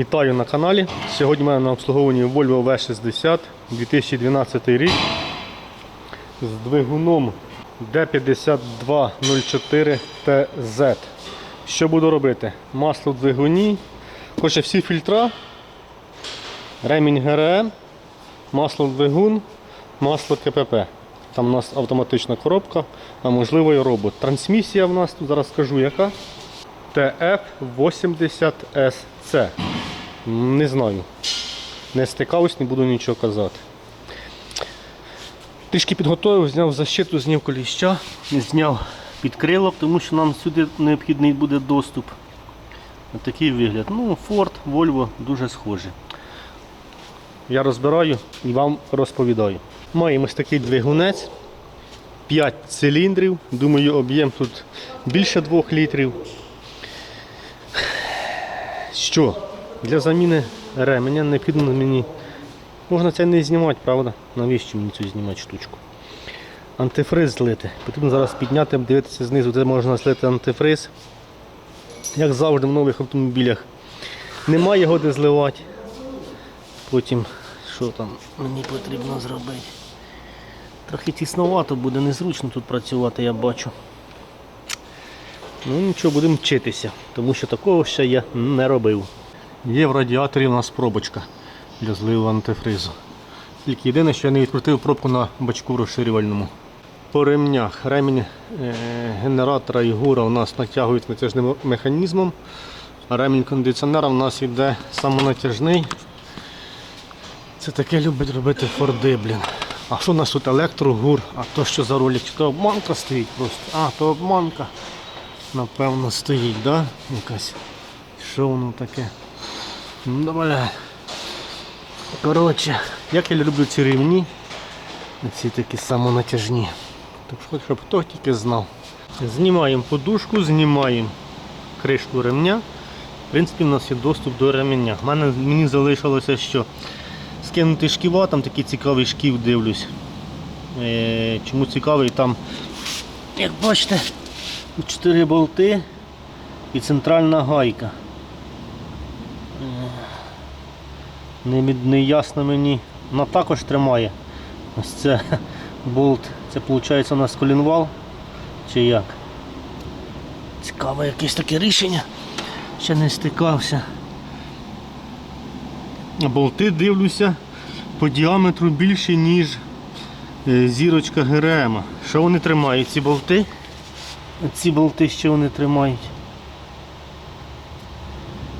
Вітаю на каналі. Сьогодні в мене на обслуговуванні Volvo V60 2012 рік з двигуном D5204TZ. Що буду робити? Масло в двигуні, хоче всі фільтра, ремінь ГРМ, масло в двигун, масло КПП. Там у нас автоматична коробка, а можливо і робот. Трансмісія в нас тут зараз скажу яка. TF80SC. Не знаю. Не стикався, не буду нічого казати. Трішки підготував, зняв защиту, зняв коліща, зняв підкрилок, тому що нам сюди необхідний буде доступ. Ось такий вигляд. Ну, Ford, Volvo дуже схожі. Я розбираю і вам розповідаю. Маємо ось такий двигунець. 5 циліндрів. Думаю, об'єм тут більше 2 літрів. Що? Для заміни ременя необхідно мені. Можна це не знімати, правда? Навіщо мені цю знімати штучку? Антифриз злити. Потрібно зараз підняти, дивитися знизу, де можна злити антифриз. Як завжди в нових автомобілях. Немає його де зливати. Потім, що там мені потрібно зробити? Трохи тісновато буде, незручно тут працювати, я бачу. Ну нічого, будемо вчитися, тому що такого ще я не робив. Є в радіаторі у нас пробочка для зливу антифризу. Тільки єдине, що я не відкрутив пробку на бачку розширювальному. По ремнях ремінь е, генератора і гура у нас натягують натяжним механізмом, ремінь кондиціонера у нас йде самонатяжний. Це таке любить робити форди, блін. А що у нас тут електрогур? А то що за ролик? Чи То обманка стоїть просто. А, то обманка. Напевно стоїть, да? Якась. Що воно таке? Ну давай. Коротше, як я люблю ці рівні. Ці такі самонатяжні. Так що, щоб хто тільки знав. Знімаємо подушку, знімаємо кришку ремня. В принципі, у нас є доступ до ремня. Мене, мені залишилося що скинути шківа, там такий цікавий шків дивлюсь. Е, чому цікавий? Там, як бачите, 4 болти і центральна гайка. Е, Не, не ясно мені. Вона також тримає. Ось це болт. Це виходить у нас колінвал. Чи як? Цікаве якесь таке рішення. Ще не стикався. Болти дивлюся по діаметру більше, ніж е, зірочка ГРМ. Що вони тримають? Ці болти? Ці болти що вони тримають?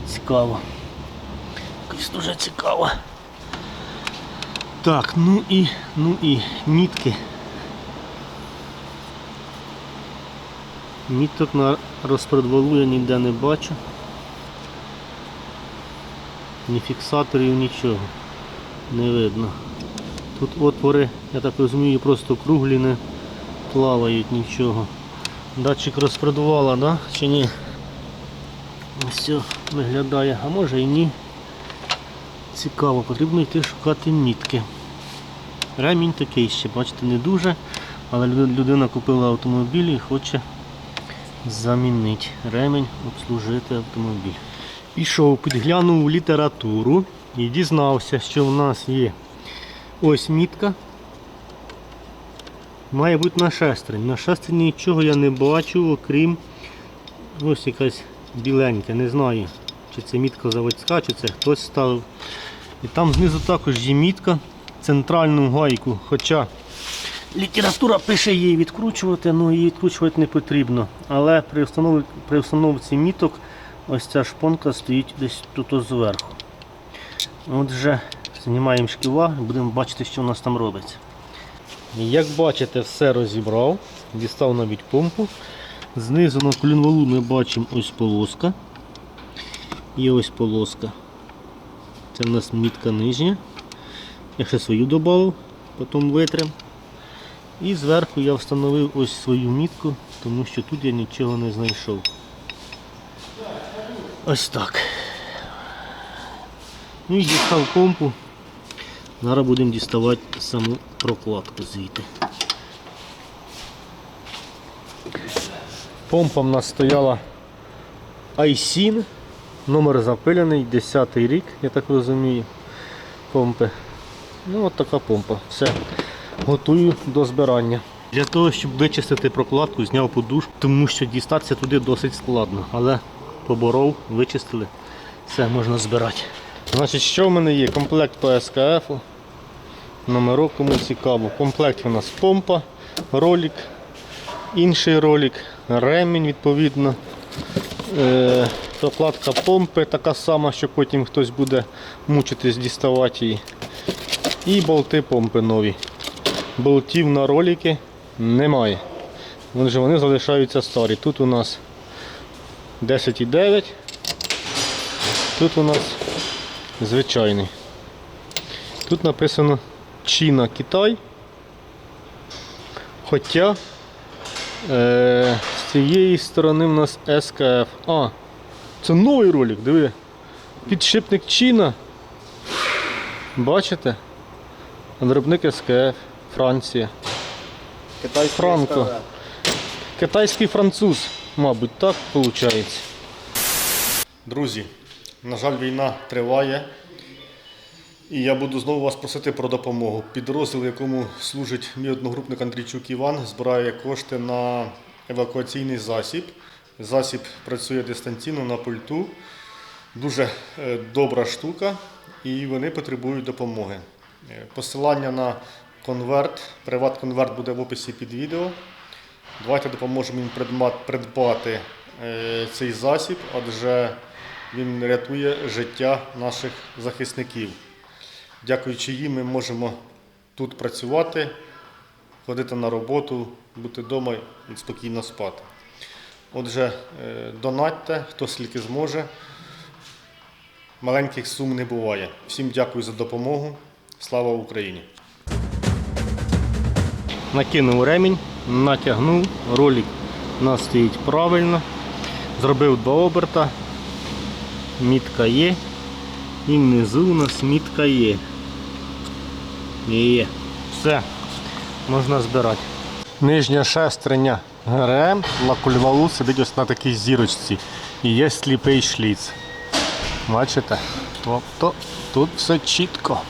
Цікаво. Якось дуже цікаво. Так, ну і, ну і мітки. Міток на розпредвалу я ніде не бачу. Ні фіксаторів, нічого не видно. Тут отвори, я так розумію, просто круглі не плавають нічого. Датчик розпредвала, да? чи ні? Все виглядає, а може і ні. Цікаво, потрібно йти шукати мітки. Ремінь такий ще, бачите, не дуже, але людина купила автомобіль і хоче замінити ремень, обслужити автомобіль. Пішов, підглянув літературу і дізнався, що в нас є ось мітка. Має бути на шестерні. На шестерні нічого я не бачу, окрім ось якась біленька, не знаю, чи це мітка заводська, чи це хтось ставив. І там знизу також є мітка, центральну гайку, хоча література пише її відкручувати, але її відкручувати не потрібно. Але при установці, при установці міток ось ця шпонка стоїть десь тут зверху. Отже, знімаємо шківа будемо бачити, що у нас там робиться. Як бачите, все розібрав, дістав навіть помпу. Знизу на колінвалу ми бачимо ось полоска. І ось полоска. Це в нас мітка нижня. Я ще свою додав, потім витрим. І зверху я встановив ось свою мітку, тому що тут я нічого не знайшов. Ось так. Ну і дістав помпу. Зараз будемо діставати саму прокладку звідти. Помпа в нас стояла Айсін Номер запилений, 10 рік, я так розумію. Помпи. Ну от така помпа. Все. Готую до збирання. Для того, щоб вичистити прокладку, зняв подушку, тому що дістатися туди досить складно. Але поборов, вичистили, все можна збирати. Значить, що в мене є? Комплект по СКФ. Номерок кому цікаво. В комплекті у нас помпа, ролик, інший ролик, ремінь відповідно. Е, прокладка помпи така сама, що потім хтось буде мучитись діставати її. І болти помпи нові. Болтів на ролики немає. Вони, вони залишаються старі. Тут у нас 10,9. Тут у нас звичайний. Тут написано Чіна Китай. Хоча е, з цієї сторони в нас СКФ. А, це новий ролик, диви. Підшипник Чіна. Бачите? Виробник СКФ, Франція. Китайський Франко. СКВ. Китайський француз, мабуть, так виходить. Друзі, на жаль, війна триває. І я буду знову вас просити про допомогу. Підрозділ, якому служить мій одногрупник Андрійчук Іван, збирає кошти на евакуаційний засіб. Засіб працює дистанційно на пульту. Дуже е, добра штука, і вони потребують допомоги. Е, Посилання на конверт, приват-конверт буде в описі під відео. Давайте допоможемо їм придбати е, цей засіб, адже він рятує життя наших захисників. Дякуючи їм, ми можемо тут працювати, ходити на роботу, бути вдома і спокійно спати. Отже, е, донатьте, хто скільки зможе. Маленьких сум не буває. Всім дякую за допомогу. Слава Україні! Накинув ремінь, натягнув, ролик у нас стоїть правильно. Зробив два оберта. Мітка є. І внизу у нас мітка є. Є. Все, можна збирати. Нижня шестерня ГРМ лакульвалу сидить ось на такій зірочці. І є сліпий шліц. Бачите? Тобто тут все чітко.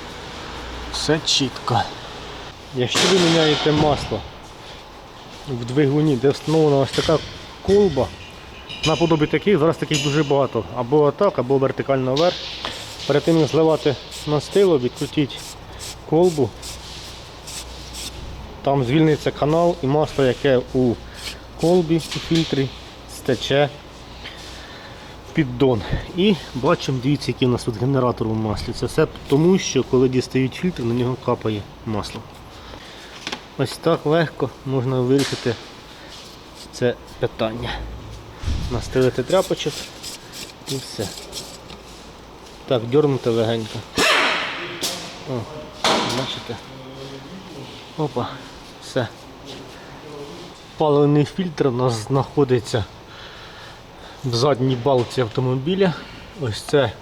Все чітко. Якщо ви міняєте масло в двигуні, де встановлена ось така колба, наподобі таких, зараз таких дуже багато. Або отак, або вертикально вверх. Перед тим як зливати мастило, відкрутіть колбу. Там звільниться канал і масло, яке у колбі у фільтрі, стече піддон. І бачимо, дивіться, який у нас тут генератор у маслі. Це все тому, що коли дістають фільтр, на нього капає масло. Ось так легко можна вирішити це питання. Настелити тряпочок і все. Так, дьорнути легенько. О, бачите? Опа. Паливний фільтр у нас знаходиться в задній балці автомобіля. Ось це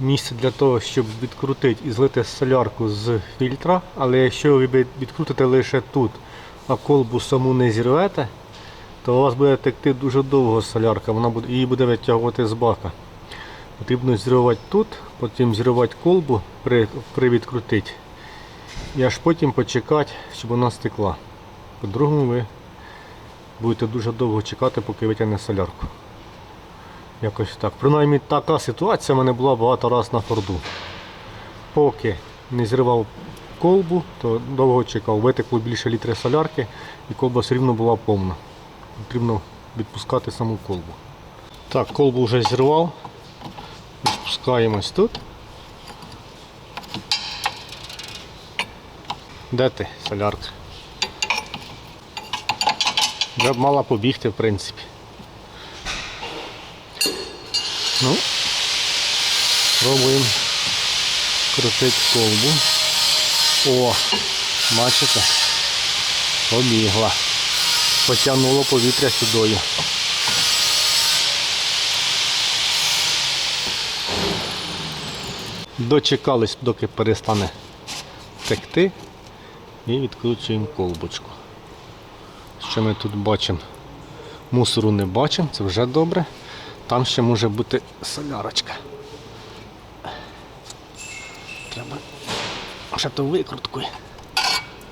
місце для того, щоб відкрутити і злити солярку з фільтра. Але якщо ви відкрутите лише тут, а колбу саму не зірвете, то у вас буде текти дуже довго солярка, вона буде, її буде витягувати з бака. Потрібно зірвати тут, потім зірвати колбу при, при відкрутити. І аж потім почекати, щоб вона стекла. По-другому ви будете дуже довго чекати, поки витягне солярку. Якось так. Принаймні така ситуація в мене була багато разів на форду. Поки не зривав колбу, то довго чекав. Витекло більше літри солярки і колба все рівно була повна. Потрібно відпускати саму колбу. Так, колбу вже зірвав. Відпускаємось тут. Де ти, солярка? Вже б мала побігти, в принципі. Ну, пробуємо крутити колбу. О, бачите? Побігла. Потягнуло повітря сюдою. Дочекались, доки перестане текти. І відкручуємо колбочку. Що ми тут бачимо? Мусору не бачимо, це вже добре. Там ще може бути солярочка. Треба ще то викруткою.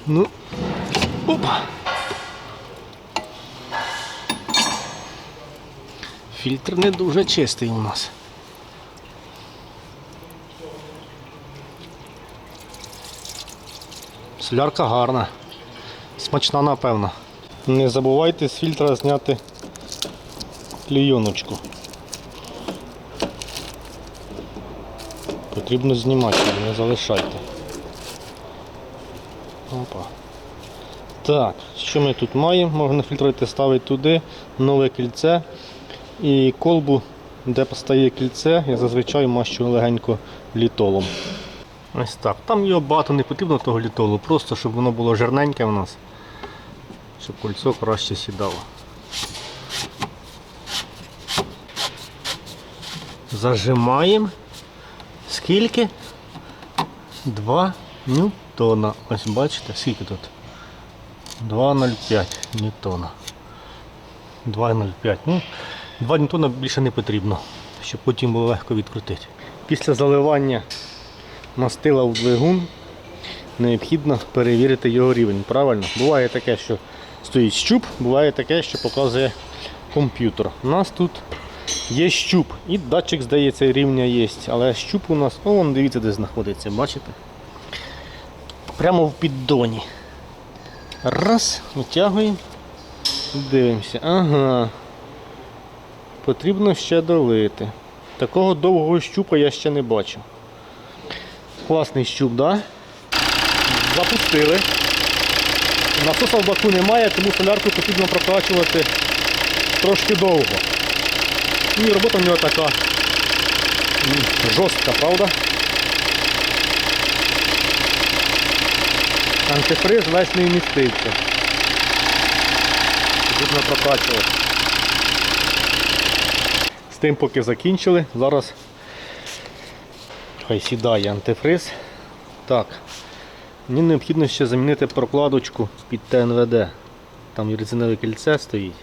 Ну, опа. Фільтр не дуже чистий у нас. Солярка гарна. Смачна, напевно. Не забувайте з фільтра зняти клейоночку. Потрібно знімати, не залишайте. Опа. Так, що ми тут маємо? Можна фільтрувати ставити туди, нове кільце і колбу, де постає кільце, я зазвичай мащу легенько літолом. Ось так. Там його багато не потрібно того літолу, просто щоб воно було жирненьке в нас, щоб кольцо краще сідало. Зажимаємо. Скільки? 2 ньютона. Ось бачите, скільки тут? 2,05 ньютона. 2,05. Ну, 2 ньютона більше не потрібно, щоб потім було легко відкрутити. Після заливання мастила в двигун необхідно перевірити його рівень. Правильно? Буває таке, що стоїть щуп, буває таке, що показує комп'ютер. У нас тут є щуп і датчик, здається, рівня є. Але щуп у нас, о, вон дивіться, де знаходиться, бачите? Прямо в піддоні. Раз, витягуємо. Дивимося. Ага. Потрібно ще долити. Такого довгого щупа я ще не бачив. Класний щуп, да? Запустили. Насоса в баку немає, тому солярку потрібно прокачувати трошки довго. І робота в нього така жорстка, правда? Антифриз весь не вмістився. Потрібно прокачувати. З тим поки закінчили, зараз хай сідає антифриз. Так, мені необхідно ще замінити прокладочку під ТНВД. Там резинове кільце стоїть.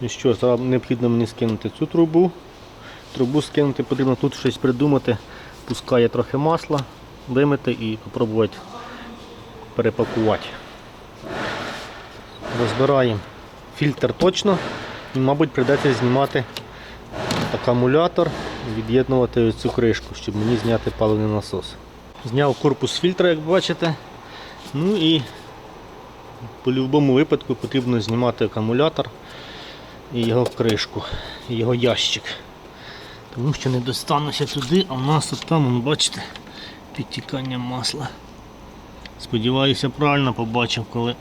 Ну що, зараз необхідно мені скинути цю трубу. Трубу скинути потрібно тут щось придумати. Пускає трохи масла, вимити і спробувати перепакувати. Розбираємо фільтр точно і, мабуть, прийдеться знімати акумулятор, від'єднувати цю кришку, щоб мені зняти паливний насос. Зняв корпус фільтра, як бачите. Ну і по будь-якому випадку потрібно знімати акумулятор і його кришку, і його ящик. Тому що не достануся туди, а в нас от там, вон, бачите, підтікання масла. Сподіваюся, правильно побачив, коли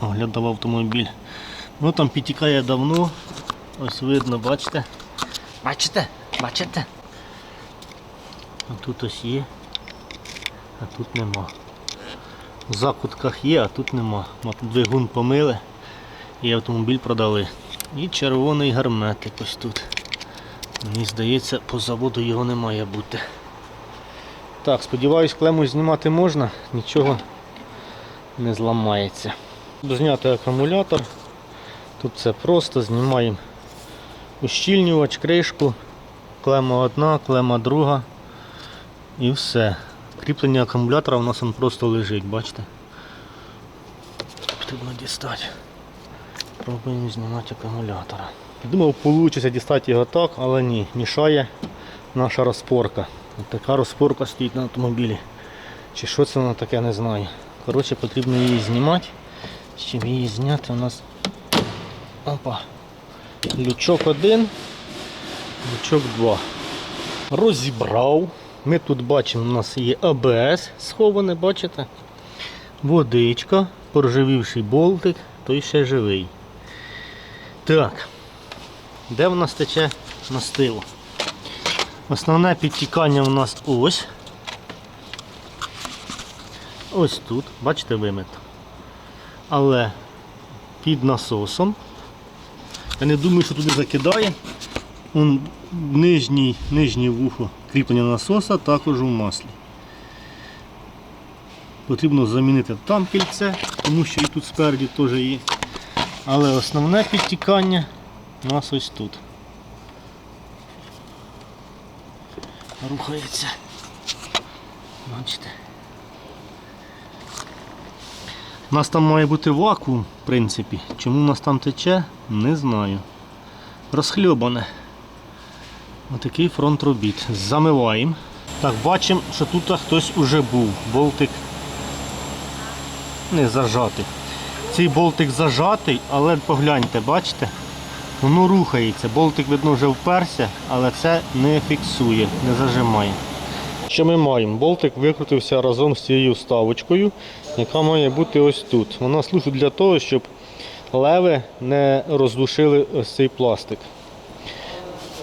оглядав автомобіль. Ну там підтікає давно. Ось видно, бачите? Бачите? Бачите? А тут ось є, а тут нема. В закутках є, а тут нема. Двигун помили і автомобіль продали. І червоний герметик ось тут. Мені здається, по заводу його не має бути. Так, сподіваюсь, клему знімати можна, нічого не зламається. Зняти акумулятор. Тут все просто, знімаємо ущільнювач, кришку, клема одна, клема друга і все. Кріплення акумулятора у нас він просто лежить, бачите? Потрібно дістати. Пробуємо знімати акумулятора. Думав, вийде дістати його так, але ні, мішає наша розпорка. От така розпорка стоїть на автомобілі. Чи що це вона таке, не знаю. Коротше, потрібно її знімати. Щоб її зняти у нас опа. Лючок один, лючок два. Розібрав. Ми тут бачимо, у нас є АБС сховане, бачите? Водичка, поржавівший болтик, той ще живий. Так, де в нас тече мастило? Основне підтікання у нас ось. Ось тут, бачите, вимито. Але під насосом. Я не думаю, що туди закидає. Он нижній, нижнє вухо кріплення насоса також у маслі. Потрібно замінити там кільце, тому що і тут спереді теж є. Але основне підтікання у нас ось тут. рухається. Бачите. У нас там має бути вакуум, в принципі. Чому у нас там тече, не знаю. Розхльобане. Отакий фронт робіт. Замиваємо. Так, бачимо, що тут хтось уже був. Болтик не зажатий. Цей болтик зажатий, але погляньте, бачите? Воно рухається. Болтик, видно, вже вперся, але це не фіксує, не зажимає. Що ми маємо? Болтик викрутився разом з цією вставочкою, яка має бути ось тут. Вона служить для того, щоб леви не роздушили ось цей пластик.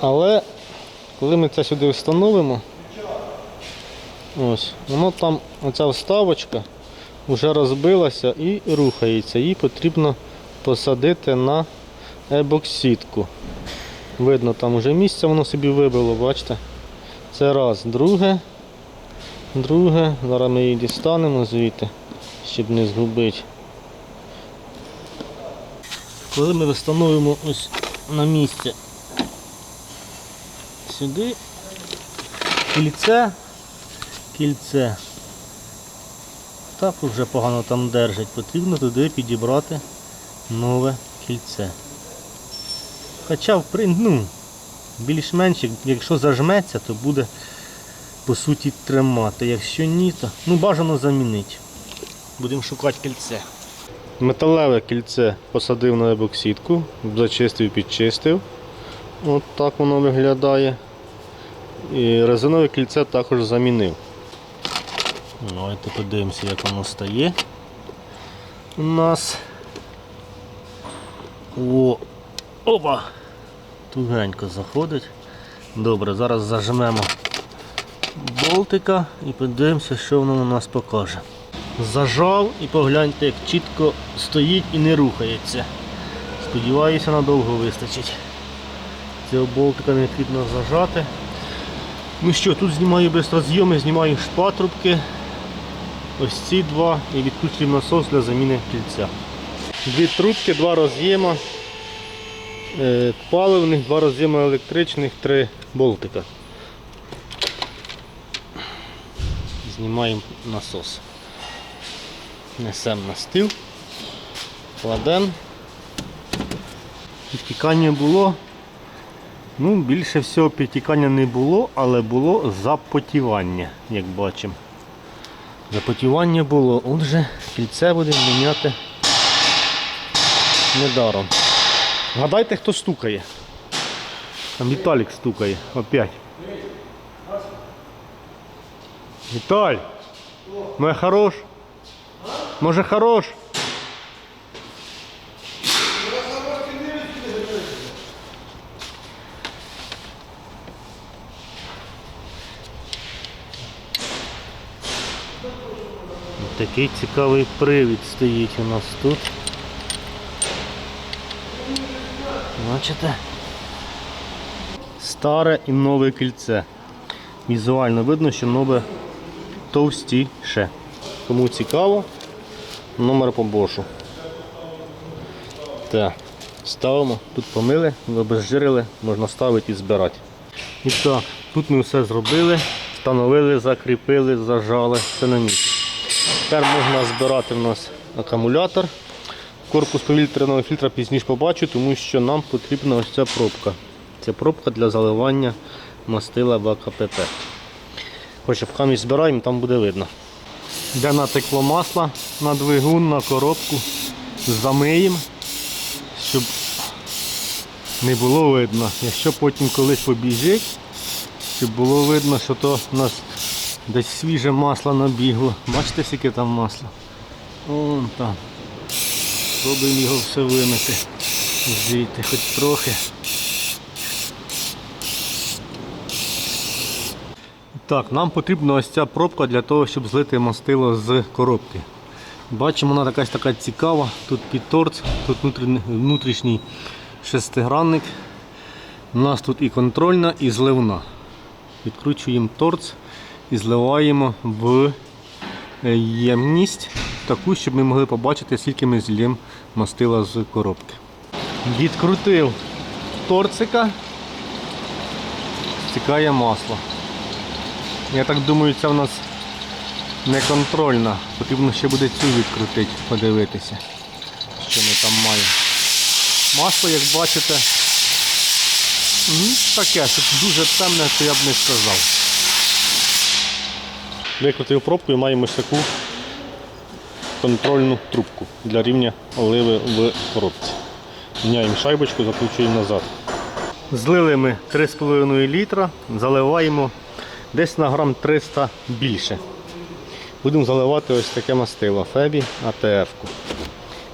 Але коли ми це сюди встановимо, ось, воно там, оця вставочка вже розбилася і рухається. Її потрібно посадити на ебоксітку. Видно, там вже місце воно собі вибило, бачите? Це раз. Друге. Друге. Зараз ми її дістанемо звідти, щоб не згубити. Коли ми встановимо ось на місце сюди кільце, кільце. Так вже погано там держить. Потрібно туди підібрати нове кільце. Хоча, ну, більш-менш, якщо зажметься, то буде по суті тримати. Якщо ні, то ну, бажано замінити. Будемо шукати кільце. Металеве кільце посадив на ебоксітку, зачистив, підчистив. От так воно виглядає. І резинове кільце також замінив. Давайте подивимося, як воно стає. У нас. О! Опа! Тугенько заходить. Добре, зараз зажмемо болтика і подивимося, що воно у нас покаже. Зажав і погляньте, як чітко стоїть і не рухається. Сподіваюся, надовго вистачить. Цього болтика необхідно зажати. Ну що, тут знімаю безрозйоми, знімаю шпатрубки. Ось ці два і відключую насос для заміни кільця. Дві трубки, два роз'єма е, паливних, два роз'єма електричних, три болтика. Знімаємо насос. Несемо на стіл, кладемо. Підтікання було. Ну, більше всього підтікання не було, але було запотівання, як бачимо. Запотівання було. Отже, кільце будемо міняти недаром. Гадайте, хто стукає. Там Віталік стукає. Опять. Віталь! Може хорош? Може хорош? Такий цікавий привід стоїть у нас тут. Бачите? Старе і нове кільце. Візуально видно, що нове товстіше. Кому цікаво, номер по бошу. Так, ставимо, тут помили, обезжирили, можна ставити і збирати. І так, тут ми все зробили, встановили, закріпили, зажали, все на місці. Тепер можна збирати в нас акумулятор. Корпус повітряного фільтра пізніше побачу, тому що нам потрібна ось ця пробка. Це пробка для заливання мастила в АКПП. Хоча поки ми збираємо, там буде видно. Де натекло масло на двигун, на коробку. Замиємо, щоб не було видно. Якщо потім колись побіжить, щоб було видно, що то у нас десь свіже масло набігло. Бачите, скільки там масла? Вон там. Спробуємо його все вимити. Звідти хоч трохи. Так, нам потрібна ось ця пробка для того, щоб злити мастило з коробки. Бачимо, вона якась така цікава. Тут підторц, тут внутрішній шестигранник. У нас тут і контрольна, і зливна. Відкручуємо торц і зливаємо в е, ємність таку, щоб ми могли побачити, скільки ми злємо мастила з коробки. Відкрутив торцика, стікає масло. Я так думаю, це в нас не контрольна. Потрібно ще буде цю відкрутити, подивитися, що ми там маємо. Масло, як бачите, таке, щоб дуже темне, то я б не сказав. Викрутив пробку і маємо ось таку контрольну трубку для рівня оливи в коробці. Міняємо шайбочку, закручуємо назад. Злили ми 3,5 літра, заливаємо десь на грам 300 більше. Будемо заливати ось таке мастило Фебі АТФ.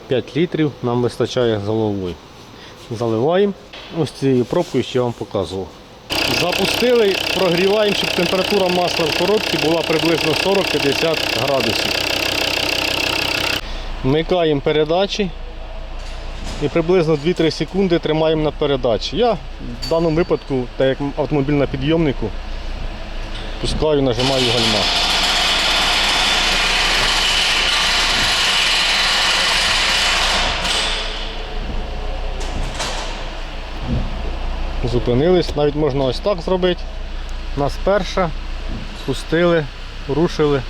5 літрів нам вистачає головою. Заливаємо ось цією пробкою, я вам показував. Запустили, прогріваємо, щоб температура масла в коробці була приблизно 40-50 градусів. Вмикаємо передачі і приблизно 2-3 секунди тримаємо на передачі. Я в даному випадку, так як автомобіль на підйомнику, пускаю, нажимаю гальма. Зупинились, навіть можна ось так зробити. Нас перша, пустили, рушили,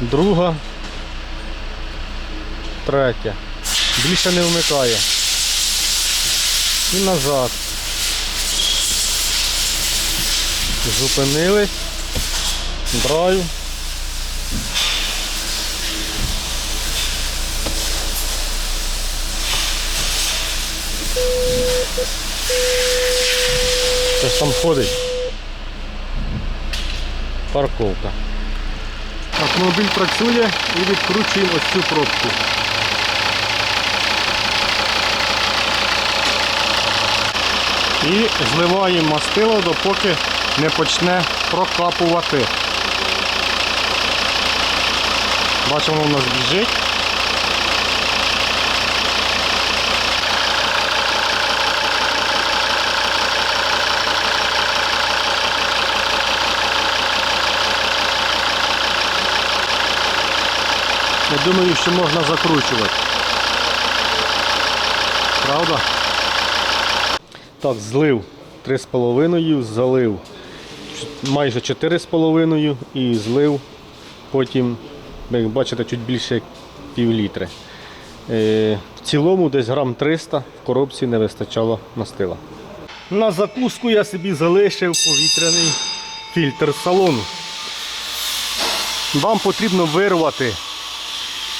друга, третя. Більше не вмикає. І назад. Зупинились. Драйв. Там ходить. Парковка. Автомобіль працює і відкручуємо ось цю пробку. І зливаємо мастило, допоки не почне прокапувати. Бачимо, воно у нас біжить. Думаю, що можна закручувати. Правда? Так, злив 3,5, залив майже 4,5 і злив потім, як бачите, чуть більше пів літри. Е, в цілому десь грам 300 в коробці не вистачало мастила. На закуску я собі залишив повітряний фільтр салону. Вам потрібно вирвати.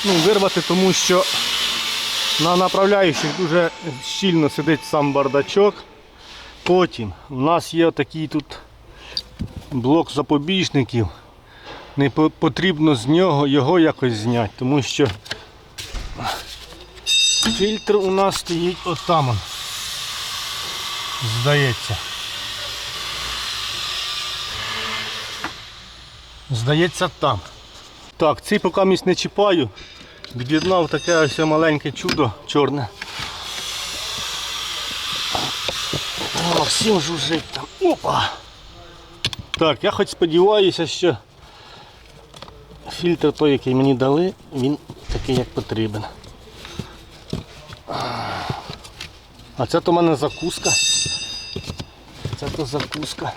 Ну, вирвати, тому що на направляючих дуже щільно сидить сам бардачок. Потім у нас є такий тут блок запобіжників. Не потрібно з нього його якось зняти, тому що фільтр у нас стоїть отам. Здається. Здається там. Так, цей поки місць не чіпаю. Від'єднав таке ось маленьке чудо чорне. О, Максим жужжить там. Опа! Так, я хоч сподіваюся, що фільтр той, який мені дали, він такий як потрібен. А це то в мене закуска. Це то закуска.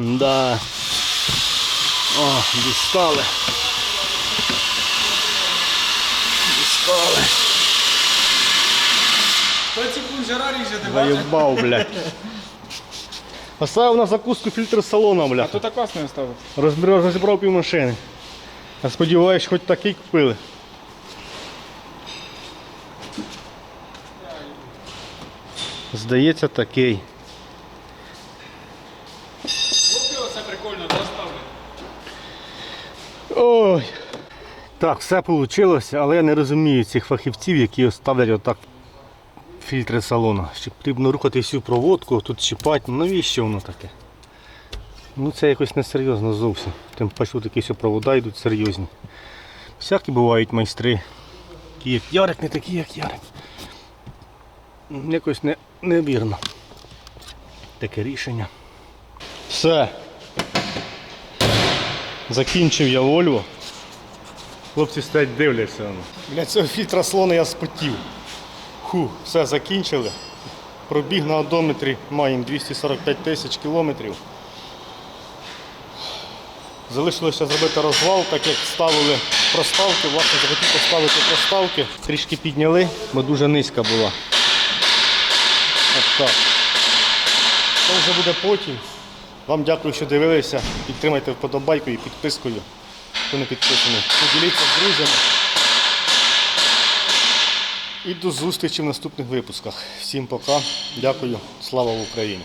Да. О, дістали. Дістали. Хто ці кунжара ріже, ти бачиш? Заєбав, блядь. Поставив на закуску фільтр салона, бля. Тут так класно ставив. Розбирав, розібрав пів машини. Я сподіваюся, хоч такий купили. Здається, такий. Ой. Так, все вийшло, але я не розумію цих фахівців, які ставлять отак фільтри салону. Що потрібно рухати всю проводку, тут чіпати. Ну навіщо воно таке? Ну це якось несерйозно зовсім. Тим паче такі все провода йдуть серйозні. Всякі бувають майстри. Як Ярик, не такі, як Ярик. Якось не, невірно. Таке рішення. Все. Закінчив я Вольво. Хлопці стоять дивляться. Для цього фільтра слона я спотів. Ху, все закінчили. Пробіг на одометрі маємо 245 тисяч кілометрів. Залишилося зробити розвал, так як ставили проставки, власне захотів поставити проставки. Трішки підняли, бо дуже низька була. От так. Це вже буде потім. Вам дякую, що дивилися. Підтримайте вподобайкою і підпискою. Хто не підписаний. Поділіться з друзями. І до зустрічі в наступних випусках. Всім пока. Дякую. Слава Україні!